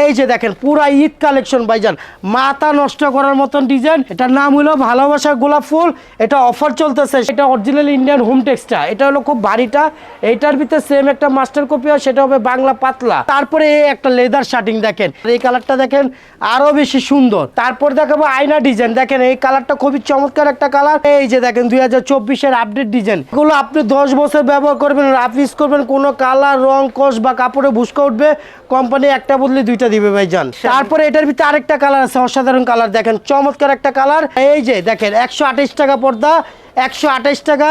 এই যে দেখেন, পুরা ঈদ কালেকশন ভাইজান। মাথা নষ্ট করার মতন ডিজাইন এটার নাম হলো ভালোবাসা গোলাপ ফুল। এটা অফার চলতেছে। সেটা অরিজিনাল ইন্ডিয়ান হোম টেক্সটা এটা হলো খুব ভারীটা এইটার ভিতরে সেম একটা মাস্টার কপি হয়, সেটা হবে বাংলা পাতলা। তারপরে এই একটা লেদার শার্টিং দেখেন। এই কালারটা দেখেন, আরও বেশি সুন্দর। তারপর দেখাবো আয়না ডিজাইন দেখেন, এই কালারটা খুবই চমৎকার একটা কালার এই যে দেখেন, দুই হাজার চব্বিশের আপডেট ডিজাইন এগুলো আপনি দশ বছর ব্যবহার করবেন রাফ ইউজ করবেন কোনো কালার রং, কষ বা কাপড়ে ভুসকা উঠবে। কোম্পানি একটা বদলে দুইটা দিবে ভাইজান। তারপরে এটার ভিতরে আরেকটা কালার আছে, অসাধারণ কালার দেখেন, চমৎকার একটা কালার এই যে, দেখেন, একশো টাকা পর্দা, একশো টাকা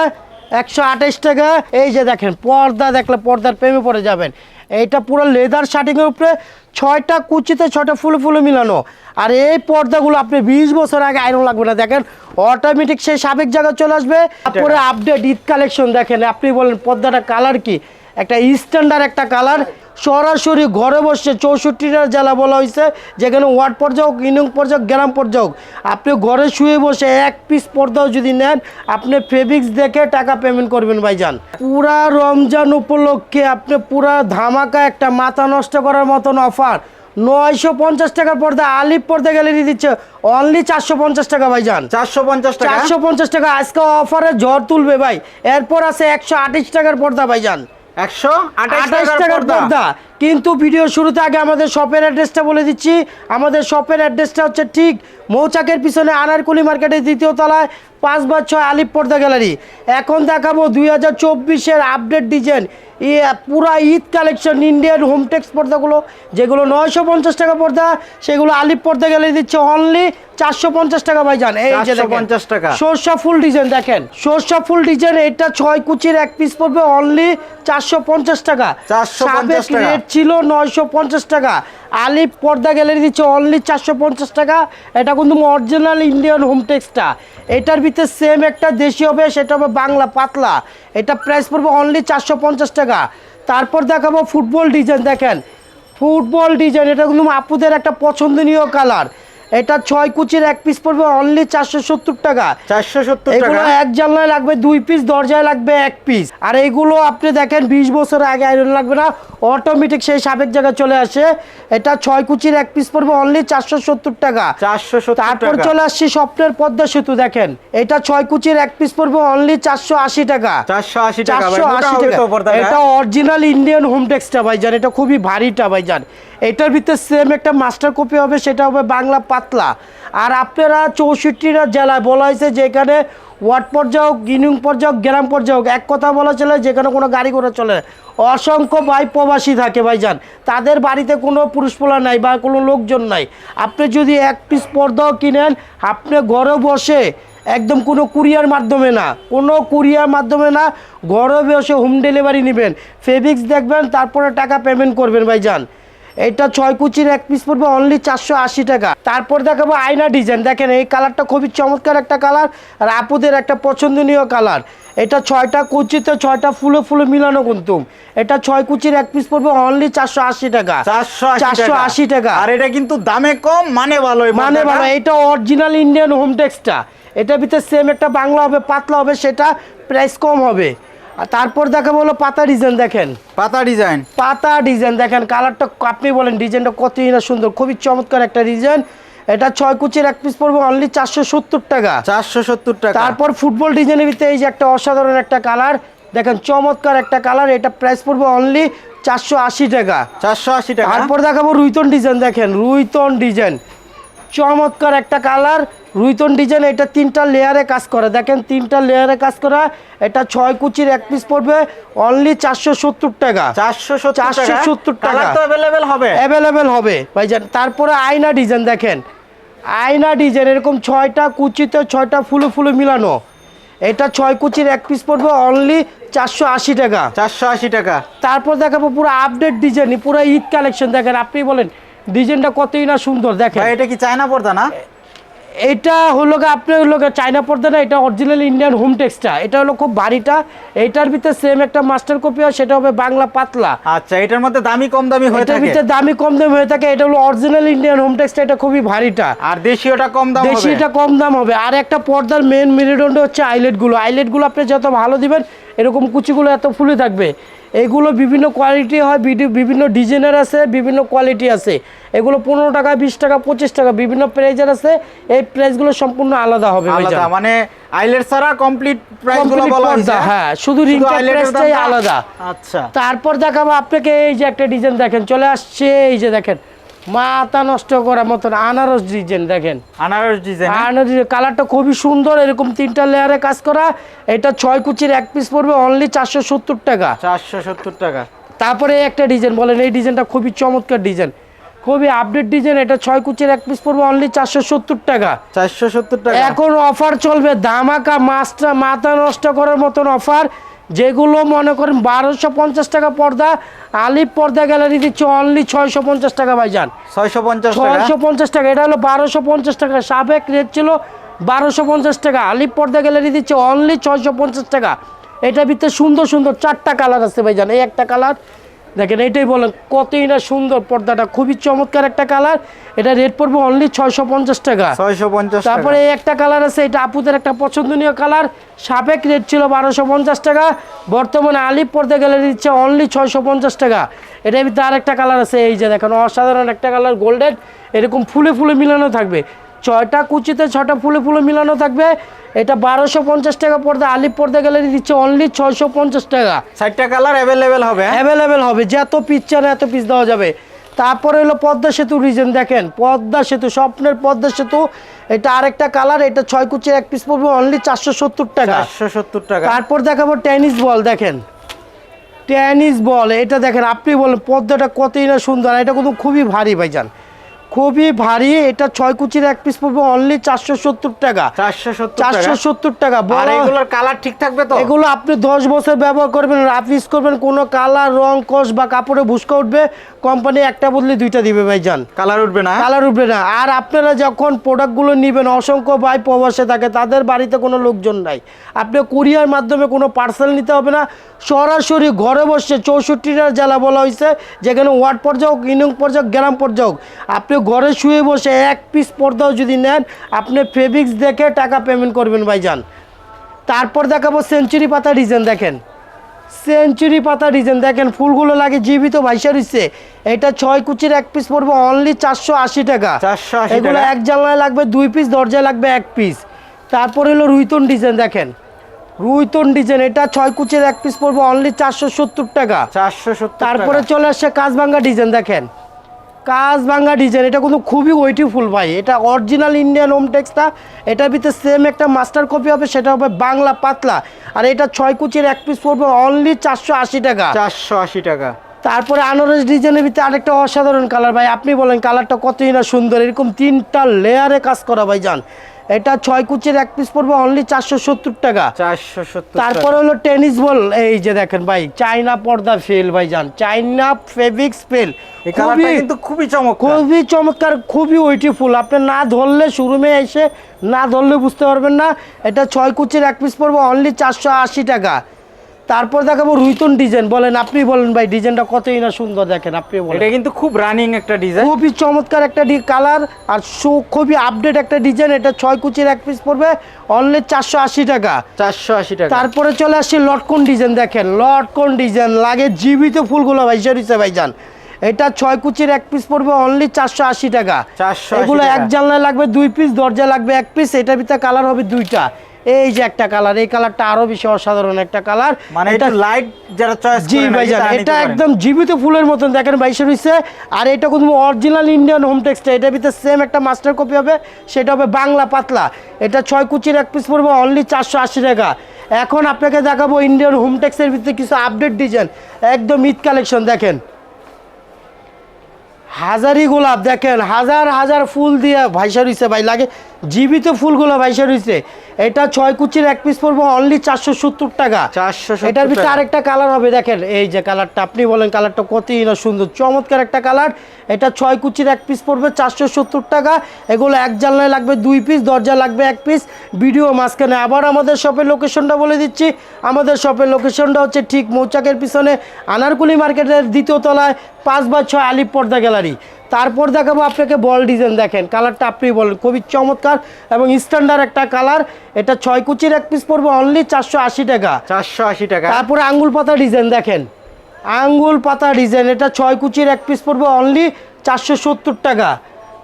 একশো টাকা। এই যে, দেখেন, পর্দা দেখলে পর্দার প্রেমে পড়ে যাবেন। এইটা পুরো লেদার শার্টিংয়ের উপরে ছয়টা কুচিতে ছয়টা ফুলে ফুলে মিলানো। আর এই পর্দাগুলো আপনি বিশ বছর আগে আয়রন লাগবে না। দেখেন অটোমেটিক সেই সাবেক জায়গায় চলে আসবে। তারপরে আপডেট ঈদ কালেকশন দেখেন, আপনি বলেন পর্দাটা কালার কি? একটা স্ট্যান্ডার্ড একটা কালার সরাসরি ঘরে বসে চৌষট্টিটা জেলা বলা হয়েছে যেখানে ওয়ার্ড পর্যায়ে হোক ইউনিয়ন পর্যায়ে গ্রাম পর্যায়ে হোক আপনি ঘরে শুয়ে বসে এক পিস পর্দাও যদি নেন আপনি ফেব্রিক্স দেখে টাকা পেমেন্ট করবেন ভাইজান। পুরা রমজান উপলক্ষে আপনি পুরা ধামাকা একটা মাথা নষ্ট করার মতন অফার নয়শো পঞ্চাশ টাকার পর্দা আলিপ পর্দা গ্যালারি দিচ্ছে অনলি চারশো পঞ্চাশ টাকা ভাইজান। চারশো পঞ্চাশ টাকা? চারশো পঞ্চাশ টাকা আজকে অফারে ঝড় তুলবে ভাই। এরপর আছে একশো আঠাশ টাকার পর্দা ভাইজান। একশো আঠাশ আঠাশ টাকার টাকার পর্দা। পর্দা। কিন্তু ভিডিও শুরুতে আগে আমাদের শপের অ্যাড্রেসটা বলে দিচ্ছি। আমাদের শপের অ্যাড্রেসটা হচ্ছে ঠিক মৌচাকের পিছনে আনারকুলি মার্কেটের দ্বিতীয় তলায় পাঁচ বার ছয় আলিপ পর্দা গ্যালারি। এখন দেখাবো দুই হাজার চব্বিশের আপডেট ডিজাইন। পুরা ঈদ কালেকশন ইন্ডিয়ান হোমটেক্স পর্দাগুলো যেগুলো নয়শো পঞ্চাশ টাকা পর্দা সেগুলো আলিপ পর্দা গ্যালারি দিচ্ছে অনলি চারশো পঞ্চাশ টাকা ভাই ভাইজান। এই যে। 450 টাকা। সর্ষা ফুল ডিজাইন দেখেন সর্ষা ফুল ডিজাইন এটা ছয় কুচির এক পিস পড়বে অনলি চারশো পঞ্চাশ টাকা। 450 সাবেক রেট ছিল নয়শো পঞ্চাশ টাকা। আলিপ পর্দা গ্যালারি দিচ্ছে অনলি চারশো পঞ্চাশ টাকা। এটা কিন্তু অরিজিনাল ইন্ডিয়ান হোম টেক্সটা এটার ভিতরে সেম একটা দেশি হবে, সেটা হবে বাংলা, পাতলা। এটা প্রাইস পড়বে অনলি চারশো পঞ্চাশ টাকা। তারপর দেখাবো ফুটবল ডিজাইন দেখেন। ফুটবল ডিজাইন এটা কিন্তু আপুদের একটা পছন্দনীয় কালার এটা ছয় কুচির এক পিস পড়বে অনলি চারশো সত্তর টাকা। চারশো সত্তর এগুলো এক জানলায় লাগবে দুই পিস দরজায় লাগবে এক পিস আর এইগুলো আপনি দেখেন বিশ বছর আগে আয়রন লাগবে না অটোমেটিক সেই সাবেক জায়গায় চলে আসে। এটা ছয় কুচির এক পিস পড়বে অনলি চারশো সত্তর টাকা। চারশো সত্তর তারপর চলে আসছি স্বপ্নের পদ্মা সেতু দেখেন। এটা ছয় কুচির এক পিস পড়বে অনলি চারশো আশি টাকা। চারশো আশি টাকা চারশো আশি টাকা। এটা অরিজিনাল ইন্ডিয়ান হোম টেক্সটা ভাইজান এটা খুবই ভারীটা ভাইজান। এটার ভিতরে সেম একটা মাস্টার কপি হবে, সেটা হবে বাংলা পাতলা। আর আপনারা চৌষট্টিটা জেলায়, বলা হয়েছে যেখানে ওয়ার্ড পর্যায়ে হোক ইউনিয়ন পর্যায়ে হোক গ্রাম পর্যায়ে হোক এক কথা বলা চলে, যেখানে কোনো গাড়ি ঘোড়া চলে। অসংখ্য ভাই প্রবাসী থাকে ভাইজান, তাদের বাড়িতে কোনো পুরুষ পোলা নাই বা কোনো লোকজন নাই। আপনি যদি এক পিস পর্দাও কিনেন, আপনি ঘরে বসে একদম কোনো কুরিয়ার মাধ্যমে না, কোনো কুরিয়ার মাধ্যমে না, ঘরে বসে হোম ডেলিভারি নেবেন। ফেব্রিক্স দেখবেন, তারপরে টাকা পেমেন্ট করবেন ভাইজান। এটা ছয় কুচির এক পিস পড়বে অনলি চারশো আশি টাকা। তারপর দেখাবো আয়না ডিজাইন দেখেন এই কালারটা খুবই চমৎকার একটা কালার আর আপুদের একটা পছন্দনীয় কালার এটা ছয়টা কুচিতে ছয়টা ফুলে ফুলে মিলানো কিন্তু। এটা ছয় কুচির এক পিস পড়বে অনলি চারশো আশি টাকা। চারশো চারশো আশি টাকা। আর এটা কিন্তু দামে কম মানে ভালো মানে ভালো। এটা অরিজিনাল ইন্ডিয়ান হোম টেক্সটা এটার ভিতরে সেম একটা বাংলা হবে পাতলা হবে সেটা প্রাইস কম হবে। তারপর দেখাবো হলো পাতা ডিজাইন দেখেন। পাতা ডিজাইন। পাতা ডিজাইন দেখেন কালারটা আপনি বলেন ডিজাইনটা কতই না সুন্দর খুবই চমৎকার একটা ডিজাইন। এটা ছয় কুচির এক পিস পড়বে অনলি চারশো সত্তর টাকা। চারশো সত্তর টাকা। তারপর ফুটবল ডিজাইনের ভিতরে এই যে একটা অসাধারণ একটা কালার দেখেন চমৎকার একটা কালার এটা প্রাইস পড়বে অনলি চারশো আশি টাকা। চারশো আশি টাকা। তারপর দেখাবো রুইতন ডিজাইন দেখেন রুইতন ডিজাইন। চমৎকার একটা কালার। রুইতন ডিজাইন এটা তিনটা লেয়ারে কাজ করে। দেখেন তিনটা লেয়ারে কাজ করা এটা ছয় কুচির এক পিস পড়বে অনলি চারশো সত্তর টাকা। চারশো সত্তর টাকা। অ্যাভেলেবেল হবে। অ্যাভেলেবেল হবে। ভাইজান তারপরে আয়না ডিজাইন দেখেন। আয়না ডিজাইন এরকম ছয়টা কুচিতে ছয়টা ফুলো ফুলো মিলানো। এটা ছয় কুচির এক পিস পড়বে অনলি চারশো আশি টাকা। চারশো আশি টাকা। তারপর দেখাবো পুরো আপডেট ডিজাইন পুরো ঈদ কালেকশন দেখেন আপনি বলেন ডিজাইনটা কতই না সুন্দর দেখেন। এটা কি চায়না পর্দা না? এটা হলো গিয়ে আপনার হলো চায়না পর্দা না এটা অরিজিনাল ইন্ডিয়ান হোম টেক্সটা এটা হলো খুব ভারীটা এইটার ভিতরে সেম একটা মাস্টার কপি হয় সেটা হবে বাংলা পাতলা। আচ্ছা এটার মধ্যে দামি কম দামি হয়ে এটার থাকে? ভিতরে দামি কম দামি হয়ে থাকে এটা হলো অরিজিনাল ইন্ডিয়ান হোম টেক্সটা এটা খুবই ভারীটা আর দেশীয়টা কম দাম হবে? দেশিটা কম দাম হবে। আর একটা পর্দার মেন মেরুদণ্ড হচ্ছে আইলেটগুলো আইলেটগুলো আপনি যত ভালো দিবেন এরকম কুচিগুলো এত ফুলে থাকবে। এগুলো বিভিন্ন কোয়ালিটি হয় বিভিন্ন ডিজাইনের আছে বিভিন্ন কোয়ালিটি আছে। এগুলো পনেরো টাকা বিশ টাকা পঁচিশ টাকা বিভিন্ন প্রাইজের আছে। এই প্রাইসগুলো সম্পূর্ণ আলাদা হবে মানে আইলেট ছাড়া কমপ্লিট প্রাইসগুলো বলা হয়েছে হ্যাঁ, শুধু রিং দামটা- আলাদা। আচ্ছা। তারপর দেখাবো আপনাকে এই যে একটা ডিজাইন দেখেন চলে আসছে এই যে দেখেন। মাথা নষ্ট করার মতন আনারস ডিজাইন দেখেন। আনারস ডিজাইন আনারস কালারটা খুবই সুন্দর এরকম তিনটা লেয়ারে কাজ করা। এটা ছয় কুচির এক পিস পড়বে অনলি চারশো সত্তর টাকা। চারশো সত্তর টাকা। তারপরে একটা ডিজাইন বলেন এই ডিজাইনটা খুবই চমৎকার ডিজাইন। খুবই আপডেট ডিজাইন এটা ছয় কুচির এক পিস পড়বে অনলি চারশো সত্তর টাকা। চারশো সত্তর টাকা। এখন অফার চলবে দামাকা মাছটা মাথা নষ্ট করার মতন অফার যেগুলো মনে করেন বারোশো পঞ্চাশ টাকা পর্দা আলিপ পর্দা গ্যালারি দিচ্ছে অনলি ছয়শো পঞ্চাশ টাকা ভাইজান। ছয়শো পঞ্চাশ ছয়শো পঞ্চাশ টাকা এটা হলো বারোশো পঞ্চাশ টাকা। সাবেক রেট ছিল বারোশো পঞ্চাশ টাকা আলিপ পর্দা গ্যালারি দিচ্ছে অনলি ছয়শো পঞ্চাশ টাকা। এটা ভিতরে সুন্দর সুন্দর চারটা কালার আছে ভাইজান। এই একটা কালার দেখেন এটাই বলেন কতই না সুন্দর পর্দাটা খুবই চমৎকার একটা কালার। এটা রেট পড়বে অনলি ছয়শো পঞ্চাশ টাকা। ছয়শো পঞ্চাশ তারপরে একটা কালার আছে এটা আপুদের একটা পছন্দনীয় কালার। সাবেক রেট ছিল বারোশো পঞ্চাশ টাকা বর্তমানে আলিপ পড়তে গেলে দিচ্ছে অনলি ছয়শো পঞ্চাশ টাকা। এটার তার একটা কালার আছে এই যে দেখেন অসাধারণ একটা কালার গোল্ডেন এরকম ফুলে ফুলে মিলানো থাকবে। ছয়টা কুচিতে ছটা ফুলে ফুলে মিলানো থাকবে। এটা বারোশো পঞ্চাশ টাকা পড়তে আলিপ পড়তে গেলে দিচ্ছে অনলি ছয়শো পঞ্চাশ টাকা। ষাটটা কালার অ্যাভেলেবেল হবে? অ্যাভেলেবেল হবে যত পিস চান এত পিস দেওয়া যাবে। তারপরে হলো পদ্মা সেতু রিজন দেখেন পদ্মা সেতু স্বপ্নের পদ্মা সেতু। এটা আরেকটা কালার এটা ছয় কুচির এক পিস পড়বে অনলি চারশো সত্তর টাকা। চারশো সত্তর টাকা। তারপর দেখাবো টেনিস বল দেখেন। টেনিস বল এটা দেখেন আপনি বলেন পদ্মাটা কতই না সুন্দর এটা কিন্তু খুবই ভারী ভাইজান। খুবই ভারী এটা ছয় কুচির এক পিস পড়বে অনলি চারশো সত্তর টাকা। চারশো সত্তর টাকা? এগুলোর কালার ঠিক থাকবে তো? এগুলো আপনি দশ বছর ব্যবহার করবেন রাফ ইউজ করবেন কোনো কালার রং কষ বা কাপড়ে ভুসকা উঠবে কোম্পানি একটা বদলে দুইটা দিবে ভাই যান কালার উঠবে না? কালার উঠবে না। আর আপনারা যখন প্রোডাক্টগুলো নেবেন অসংখ্য ভাই প্রবাসে থাকে তাদের বাড়িতে কোনো লোকজন নাই। আপনি কুরিয়ার মাধ্যমে কোনো পার্সেল নিতে হবে না। সরাসরি ঘরে বসে চৌষট্টিটা জেলা বলা হয়েছে যেখানে ওয়ার্ড পর্যায়ে হোক ইনং পর্যায়ে গ্রাম পর্যায়ে আপনি ঘরে শুয়ে বসে এক পিস পর্দাও যদি নেন আপনি ফেব্রিক্স দেখে টাকা পেমেন্ট করবেন ভাইজান। তারপর দেখাবো সেঞ্চুরি পাতা ডিজাইন দেখেন। সেঞ্চুরি পাতা ডিজাইন দেখেন ফুলগুলো লাগে জীবিত ভাইসা রইছে। এটা ছয় কুচির এক পিস পড়বে অনলি চারশো আশি টাকা। চারশো এগুলো। এক জানলায় লাগবে দুই পিস দরজায় লাগবে এক পিস তারপর হলো রুইতন ডিজাইন দেখেন। রুইতন ডিজাইন এটা ছয় কুচির এক পিস পড়বে অনলি চারশো সত্তর টাকা। চারশো সত্তর তারপরে চলে আসছে কাজভাঙ্গা ডিজাইন দেখেন। কাজভাঙ্গা ডিজাইন এটা কিন্তু খুবই ওয়েটিফুল ভাই। এটা অরিজিনাল ইন্ডিয়ান হোম টেক্সটা এটার ভিতরে সেম একটা মাস্টার কপি হবে সেটা হবে বাংলা পাতলা। আর এটা ছয় কুচির এক পিস পড়বে অনলি চারশো আশি টাকা। চারশো আশি টাকা। তারপরে আনারস ডিজাইনের ভিতরে আরেকটা অসাধারণ কালার ভাই আপনি বলেন কালারটা কতই না সুন্দর এরকম তিনটা লেয়ারে কাজ করা ভাই যান এটা ছয় কুচির এক পিস পড়বে অনলি চারশো সত্তর টাকা। চারশো সত্তর তারপরে হলো টেনিস বল এই যে দেখেন ভাই চাইনা পর্দা ফেল ভাই যান চাইনা ফেব্রিক্স ফেল কিন্তু খুবই চমৎকার। খুবই চমৎকার খুবই ওয়েটিফুল আপনি না ধরলে শোরুমে এসে না ধরলে বুঝতে পারবেন না। এটা ছয় কুচির এক পিস পড়বে অনলি চারশো আশি টাকা। তারপর দেখাবো রুইতন ডিজাইন। বলেন আপনি বলেন ভাই ডিজাইনটা কতই না সুন্দর দেখেন আপনি বলেন। এটা কিন্তু খুব রানিং একটা ডিজাইন খুবই চমৎকার একটা কালার আর সু- খুবই আপডেট একটা ডিজাইন এটা ছয় কুচির এক পিস পড়বে অনলি চারশো আশি টাকা। চারশো আশি টাকা। তারপরে চলে আসছে লটকন ডিজাইন দেখেন লটকন ডিজাইন। লাগে জীবিত ফুলগুলো ভাই সরিষা ভাইজান। এটা ছয় কুচির এক পিস পড়বে অনলি চারশো আশি টাকা। 480 এগুলো এক জানলায় লাগবে দুই পিস দরজা লাগবে এক পিস এটার ভিতরে কালার হবে দুইটা। এই যে একটা কালার এই কালারটা আরও বেশি অসাধারণ একটা কালার মানে এটা লাইট যারা চয়েস জি ভাইজান এটা একদম জীবিত ফুলের মতন। দেখেন বাইশে রয়েছে। আর এটা কিন্তু অরিজিনাল ইন্ডিয়ান হোম টেক্সটা এটার ভিতরে সেম একটা মাস্টার কপি হবে। সেটা হবে বাংলা পাতলা। এটা ছয় কুচির এক পিস পড়বে অনলি চারশো আশি টাকা। এখন আপনাকে দেখাবো ইন্ডিয়ান হোম টেক্সের ভিতরে কিছু আপডেট ডিজাইন একদম ঈদ কালেকশন দেখেন। হাজারি গোলাপ দেখেন। হাজার হাজার ফুল দিয়ে ভাইসা রইছে ভাই লাগে জীবিত ফুলগুলো ভাইসা রইছে এটা ছয় কুচির এক পিস পড়ব অনলি চারশো সত্তর টাকা। 470 এটার ভিতরে। আরেকটা কালার হবে দেখেন এই যে কালারটা আপনি বলেন কালারটা কতই না সুন্দর চমৎকার একটা কালার এটা ছয় কুচির এক পিস পড়বে চারশো সত্তর টাকা। এগুলো এক জানলায় লাগবে দুই পিস দরজা লাগবে এক পিস ভিডিও মাঝখানে আবার আমাদের শপের লোকেশনটা বলে দিচ্ছি। আমাদের শপের লোকেশনটা হচ্ছে ঠিক মৌচাকের পিছনে আনারকুলি মার্কেটের দ্বিতীয় তলায় পাঁচ বা ছয় আলিপ পর্দা গ্যালারি। তারপর দেখাবো আপনাকে বল ডিজাইন দেখেন কালারটা আপনি বলেন খুবই চমৎকার এবং স্ট্যান্ডার্ড একটা কালার। এটা ছয় কুচির এক পিস পড়বে অনলি চারশো আশি টাকা। চারশো আশি টাকা। তারপরে আঙ্গুল পাতা ডিজাইন দেখেন। আঙ্গুল পাতা ডিজাইন এটা ছয় কুচির এক পিস পড়বে অনলি চারশো সত্তর টাকা।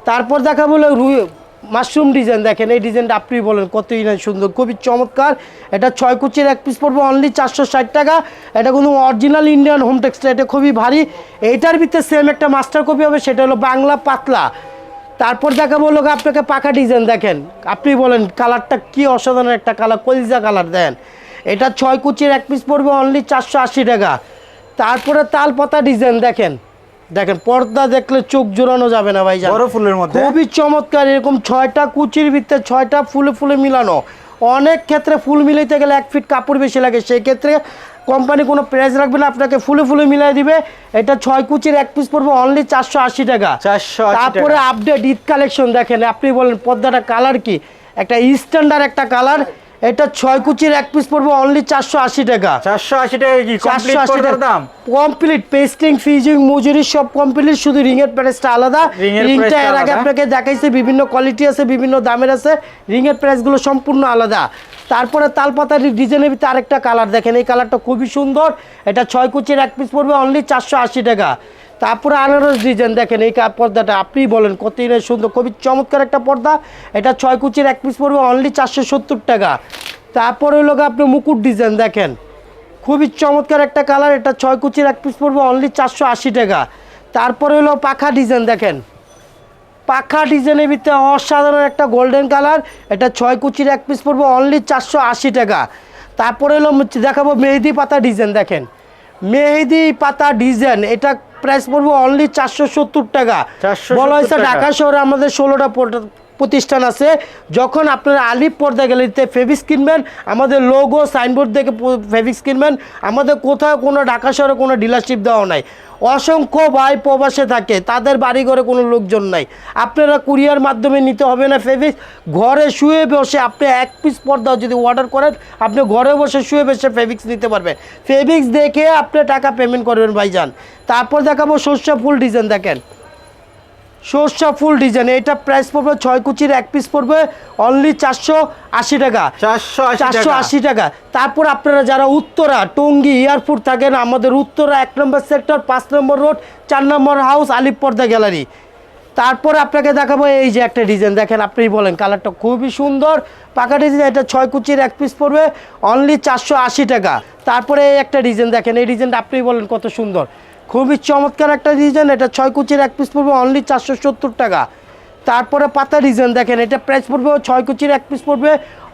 তারপর দেখা বলে রুই মাশরুম ডিজাইন দেখেন, এই ডিজাইনটা আপনি বলেন কতই না সুন্দর, খুবই চমৎকার। এটা ছয় কুচির এক পিস পড়বে অনলি চারশো ষাট টাকা। এটা কোনো অরিজিনাল ইন্ডিয়ান হোম টেক্সটাইল এটা খুবই ভারী। এইটার ভিতরে সেম একটা মাস্টার কপি হবে, সেটা হলো বাংলা পাতলা। তারপর দেখা বলল আপনাকে পাকা ডিজাইন দেখেন। আপনি বলেন কালারটা কি অসাধারণ একটা কালার, কলিজা কালার দেন। এটা ছয় কুচির এক পিস পড়বে অনলি চারশো আশি টাকা। তারপরে তাল পাতা ডিজাইন দেখেন। দেখেন পর্দা দেখলে চোখ জোড়ানো যাবে না ভাই বড় ফুলের মধ্যে? খুবই চমৎকার এরকম ছয়টা কুচির ভিতরে ছয়টা ফুলে ফুলে মিলানো। অনেক ক্ষেত্রে ফুল মিলাইতে গেলে এক ফিট কাপড় বেশি লাগে। সেই ক্ষেত্রে কোম্পানি কোনো প্রাইস রাখবে না আপনাকে ফুলে ফুলে মিলাই দিবে। এটা ছয় কুচির এক পিস পড়বে অনলি চারশো আশি টাকা। চারশো আশি তারপরে আপডেট ঈদ কালেকশন দেখেন আপনি বলেন পর্দাটা কালার কি? একটা স্ট্যান্ডার্ড একটা কালার এটা ছয় কুচির এক পিস পড়বে অনলি চারশো আশি টাকা। চারশো আশি টাকা কি কমপ্লিট পর্দার দাম? কমপ্লিট পেস্টিং ফিজিং মজুরি সব কমপ্লিট শুধু রিং এর প্রাইসটা আলাদা। রিংটা এর আগে আপনাকে দেখাইছে বিভিন্ন কোয়ালিটি আছে বিভিন্ন দামের আছে। রিং এর প্রাইসগুলো সম্পূর্ণ আলাদা। তারপরে তালপাতার ডিজাইনের ভিতরে আরেকটা কালার দেখেন এই কালারটা খুবই সুন্দর। এটা ছয় কুচির এক পিস পড়বে অনলি চারশো আশি টাকা। তারপরে আনারস ডিজাইন দেখেন, এই পর্দাটা আপনি বলেন কতই না সুন্দর, খুবই চমৎকার একটা পর্দা। এটা ছয় কুচির এক পিস পড়বে অনলি চারশো সত্তর টাকা। তারপরে হলো আপনি মুকুট ডিজাইন দেখেন, খুবই চমৎকার একটা কালার, এটা ছয় কুচির এক পিস পড়বে অনলি চারশো আশি টাকা। তারপরে হলো পাখা ডিজাইন দেখেন, পাখা ডিজাইনের ভিতরে অসাধারণ একটা গোল্ডেন কালার, এটা ছয় কুচির এক পিস পড়বে অনলি চারশো আশি টাকা। তারপরে হলো দেখাবো মেহেদি পাতা ডিজাইন দেখেন, মেহেদি পাতা ডিজাইন, এটা প্রাইস পড়বে অনলি চারশো সত্তর টাকা। বলা হয়েছে ঢাকা শহরে আমাদের ষোলোটা প্রতিষ্ঠান আছে, যখন আপনারা আলিপ পর্দা গ্যালারিতে ফেভিক্স কিনবেন, আমাদের লোগো সাইনবোর্ড দেখে ফেভিক্স কিনবেন, আমাদের কোথাও কোনো ঢাকা শহরে কোনো ডিলারশিপ দেওয়া নাই। অসংখ্য ভাই প্রবাসে থাকে, তাদের বাড়ি ঘরে কোনো লোকজন নাই। আপনারা কুরিয়ার মাধ্যমে নিতে হবে না ফেভিক্স ঘরে শুয়ে বসে আপনি এক পিস পর্দা যদি অর্ডার করেন, আপনি ঘরে বসে শুয়ে বসে ফেভিক্স নিতে পারবেন। ফেভিক্স দেখে আপনি টাকা পেমেন্ট করবেন ভাইজান। তারপর দেখাবো শস্য ফুল ডিজাইন দেখেন। সর্ষা ফুল ডিজাইন। এটা প্রাইস পড়বে ছয় কুচির এক পিস পড়বে অনলি চারশো আশি টাকা। চারশো আশি টাকা। তারপর আপনারা যারা উত্তরা টঙ্গী এয়ারপোর্ট থাকেন আমাদের উত্তরা এক নম্বর সেক্টর পাঁচ নম্বর রোড চার নম্বর হাউস আলিপর্দা গ্যালারি তারপর আপনাকে দেখাবো এই যে একটা ডিজাইন দেখেন আপনি বলেন কালারটা খুবই সুন্দর। পাকা ডিজাইন এটা ছয় কুচির এক পিস পড়বে অনলি চারশো আশি টাকা। তারপরে এই একটা ডিজাইন দেখেন এই ডিজাইনটা আপনি বলেন কত সুন্দর। খুবই চমৎকার একটা ডিজাইন এটা ছয় কুচির এক পিস পড়বে অনলি চারশো সত্তর টাকা। তারপরে পাতা ডিজাইন দেখেন এটা প্রাইস পড়বে ছয় কুচির এক পিস পড়বে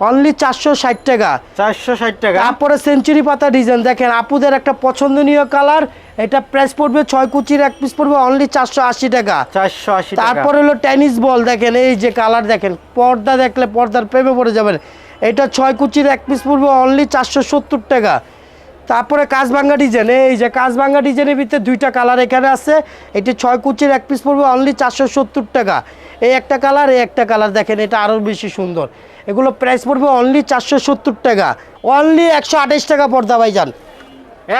অনলি চারশো ষাট টাকা। চারশো ষাট টাকা। তারপরে সেঞ্চুরি পাতা ডিজাইন দেখেন আপুদের একটা পছন্দনীয় কালার এটা প্রাইস পড়বে ছয় কুচির এক পিস পড়বে অনলি চারশো আশি টাকা। চারশো আশি তারপরে হলো টেনিস বল দেখেন এই যে কালার দেখেন পর্দা দেখলে পর্দার প্রেমে পড়ে যাবেন। এটা ছয় কুচির এক পিস পড়বে অনলি চারশো সত্তর টাকা। তারপরে কাজবাঙ্গা ডিজাইন এই যে কাজবাঙ্গা ডিজাইনের ভিতরে দুইটা কালার এখানে আছে। এটি ছয় কুচির এক পিস পড়বে অনলি চারশো সত্তর টাকা। এই একটা কালার এই একটা কালার দেখেন এটা আরও বেশি সুন্দর। এগুলো প্রাইস পড়বে অনলি চারশো সত্তর টাকা। অনলি একশো আঠাশ টাকা পর্দা ভাইজান।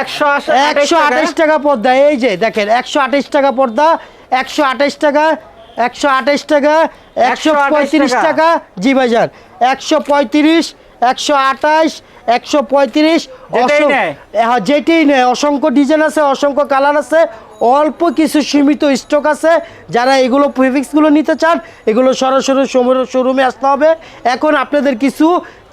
একশো আশি একশো আঠাশ টাকা পর্দা এই যে দেখেন একশো আঠাশ টাকা পর্দা একশো আঠাশ টাকা একশো আঠাশ টাকা একশো 128 পঁয়ত্রিশ টাকা। টাকা। জি ভাইজান একশো পঁয়ত্রিশ একশো আঠাশ একশো পঁয়ত্রিশ যেটাই নেয়। অসংখ্য ডিজাইন আছে অসংখ্য কালার আছে অল্প কিছু সীমিত স্টক আছে। যারা এগুলো প্রিফিক্সগুলো নিতে চান এগুলো সরাসরি শোরুমে আসতে হবে। এখন আপনাদের কিছু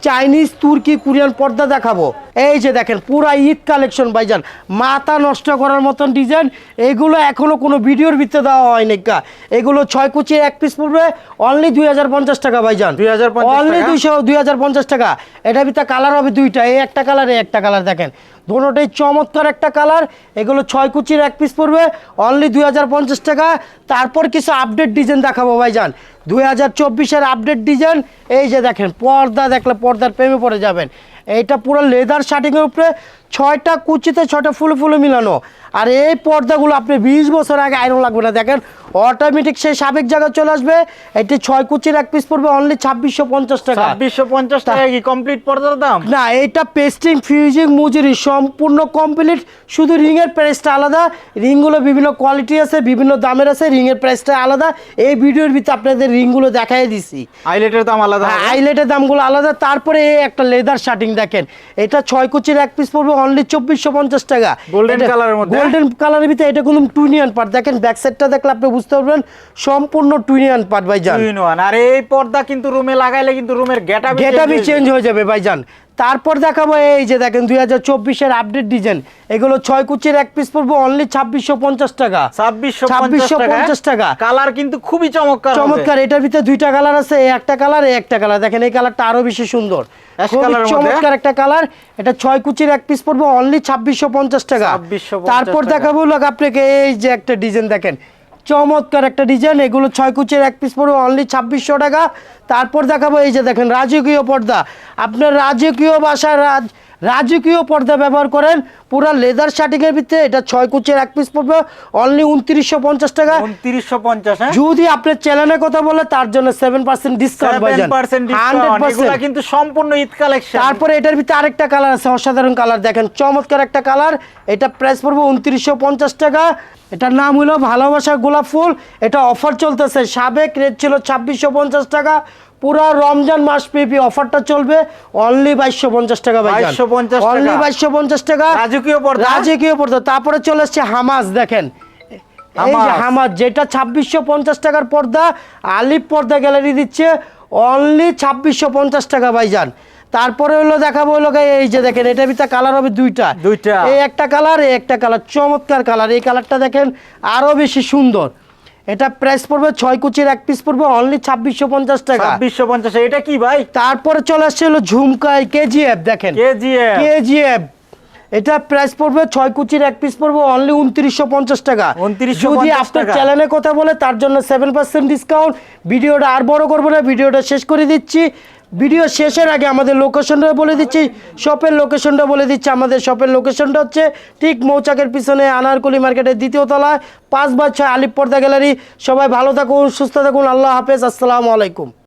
চাইনিজ তুর্কি কোরিয়ান পর্দা দেখাবো। এই যে দেখেন পুরা ঈদ কালেকশন ভাইজান। মাথা নষ্ট করার মতন ডিজাইন এগুলো এখনও কোনো ভিডিওর ভিতরে দেওয়া হয়নি কা এগুলো ছয় কুচি এক পিস পড়বে অনলি দুই হাজার পঞ্চাশ টাকা ভাইজান। 2050 অনলি দুইশো দুই হাজার পঞ্চাশ টাকা। এটা ভিতরে কালার হবে দুইটা এই একটা কালার এই একটা কালার দেখেন। দুটোটাই চমৎকার একটা কালার এগুলো ছয় কুচির এক পিস পড়বে অনলি দুই হাজার পঞ্চাশ টাকা। তারপর কিছু আপডেট ডিজাইন দেখাবো ভাইজান। দুই হাজার চব্বিশের আপডেট ডিজাইন এই যে দেখেন পর্দা দেখলে পর্দার প্রেমে পড়ে যাবেন। এইটা পুরো লেদার শার্টিংয়ের উপরে ছয়টা কুচিতে ছয়টা ফুলে ফুলে মিলানো। আর এই পর্দাগুলো আপনি বিশ বছর আগে আয়রন লাগবে না। দেখেন অটোমেটিক সেই সাবেক জায়গায় চলে আসবে। এটি ছয় কুচির এক পিস পড়বে অনলি ছাব্বিশশো পঞ্চাশ টাকা। ছাব্বিশশো পঞ্চাশ টাকা কি কমপ্লিট পর্দার দাম? না এটা পেস্টিং ফিউজিং মুজুরি সম্পূর্ণ কমপ্লিট শুধু রিংয়ের প্রাইসটা আলাদা। রিংগুলো বিভিন্ন কোয়ালিটি আছে বিভিন্ন দামের আছে রিংয়ের প্রাইসটা আলাদা। এই ভিডিওর ভিতরে আপনাদের রিংগুলো দেখাই দিছি। আইলেটের দাম আলাদা আইলেটের দামগুলো আলাদা। তারপরে এই একটা লেদার শার্টিং দেখেন। এটা ছয় কুচির এক পিস পড়বে অনলি চব্বিশশো পঞ্চাশ টাকা। Golden কালারের মধ্যে? গোল্ডেন কালারের ভিতরে এটা কোনো টুইনিয়ান পার্ট দেখেন ব্যাক সাইডটা দেখলে আপনি বুঝতে পারবেন সম্পূর্ণ টুইনিয়ান পার্ট ভাইজান। টুইন আর এই পর্দা কিন্তু রুমে লাগাইলে কিন্তু রুমের গেটা গেটাবি চেঞ্জ হয়ে যাবে ভাইজান। তারপর দেখাবো এই যে দেখেন দুই হাজার চব্বিশের আপডেট ডিজাইন এগুলো ছয় কুচির এক পিস পড়ব অনলি ছাব্বিশশো পঞ্চাশ টাকা। ছাব্বিশশো ছাব্বিশশো পঞ্চাশ টাকা। কালার কিন্তু খুবই চমৎকার চমৎকার এটার ভিতরে দুইটা কালার আছে এই একটা কালার এই একটা কালার দেখেন এই কালারটা আরও বেশি সুন্দর? চমৎকার একটা কালার এটা ছয় কুচির এক পিস পড়ব অনলি ছাব্বিশশো পঞ্চাশ টাকা। তারপর। দেখাবো লোক আপনাকে এই যে একটা ডিজাইন দেখেন। চমৎকার একটা ডিজাইন এগুলো ছয় কুচির এক পিস পড়বে অনলি ছাব্বিশশো টাকা। তারপর দেখাবো এই যে দেখেন রাজকীয় পর্দা। আপনার রাজকীয় বাসার রাজ রাজকীয় পর্দা ব্যবহার করেন পুরা লেদার শার্টিংয়ের ভিতরে এটা ছয় কুচির এক পিস পড়বে অনলি উনত্রিশশো পঞ্চাশ টাকা। উনত্রিশশো পঞ্চাশ হ্যাঁ? যদি আপনার চ্যানেলের কথা বলে তার জন্য সেভেন পার্সেন্ট ডিসকাউন্ট কিন্তু সম্পূর্ণ ঈদ কালেকশন তারপরে এটার ভিতরে আরেকটা কালার আছে অসাধারণ কালার দেখেন চমৎকার একটা কালার এটা প্রাইস পড়বে উনত্রিশশো পঞ্চাশ টাকা। এটার নাম হলো ভালোবাসা গোলাপ ফুল। এটা অফার চলতেছে। সাবেক রেট ছিল ছাব্বিশশো পঞ্চাশ টাকা। পুরো রমজান মাস পেপি অফারটা চলবে। অনলি বাইশশো পঞ্চাশ টাকা বাইশশো পঞ্চাশ অনলি বাইশশো পঞ্চাশ টাকা। রাজকীয় পর্দা? রাজকীয় পর্দা। তারপরে চলে এসছে হামাজ দেখেন। হামাজ। যেটা ছাব্বিশশো পঞ্চাশ টাকার পর্দা আলিপ পর্দা গ্যালারি দিচ্ছে। অনলি ছাব্বিশশো পঞ্চাশ টাকা ভাইজান তারপরে হলো দেখাবো হলো এই যে দেখেন এটা ভিতরে কালার হবে দুইটা। দুইটা। এই একটা কালার এই একটা কালার চমৎকার কালার এই কালারটা দেখেন আরও বেশি সুন্দর। এটা প্রাইস পড়বে ছয় কুচির এক পিস পড়বে অনলি ছাব্বিশশো পঞ্চাশ টাকা। ছাব্বিশশো পঞ্চাশ এটা কি ভাই? তারপরে চলে আসছে হলো ঝুমকাই কেজিএফ দেখেন। কেজিএফ কেজিএফ এটা প্রাইস পড়বে ছয় কুচির এক পিস পড়বে অনলি উনত্রিশশো পঞ্চাশ টাকা। 2950 যদি আপনার। চ্যানেলে কথা বলে তার জন্য সেভেন পার্সেন্ট ডিসকাউন্ট ভিডিওটা আর বড় করব না ভিডিওটা শেষ করে দিচ্ছি। ভিডিও শেষের আগে আমাদের লোকেশনটা বলে দিচ্ছি শপের লোকেশনটা বলে দিচ্ছি। আমাদের শপের লোকেশনটা হচ্ছে ঠিক মৌচাকের পিছনে আনারকলি মার্কেটের দ্বিতীয় তলায়, পাঁচ বা ছয় আলিপ পর্দা গ্যালারি। সবাই ভালো থাকুন, সুস্থ থাকুন, আল্লাহ হাফেজ, আসসালামু আলাইকুম।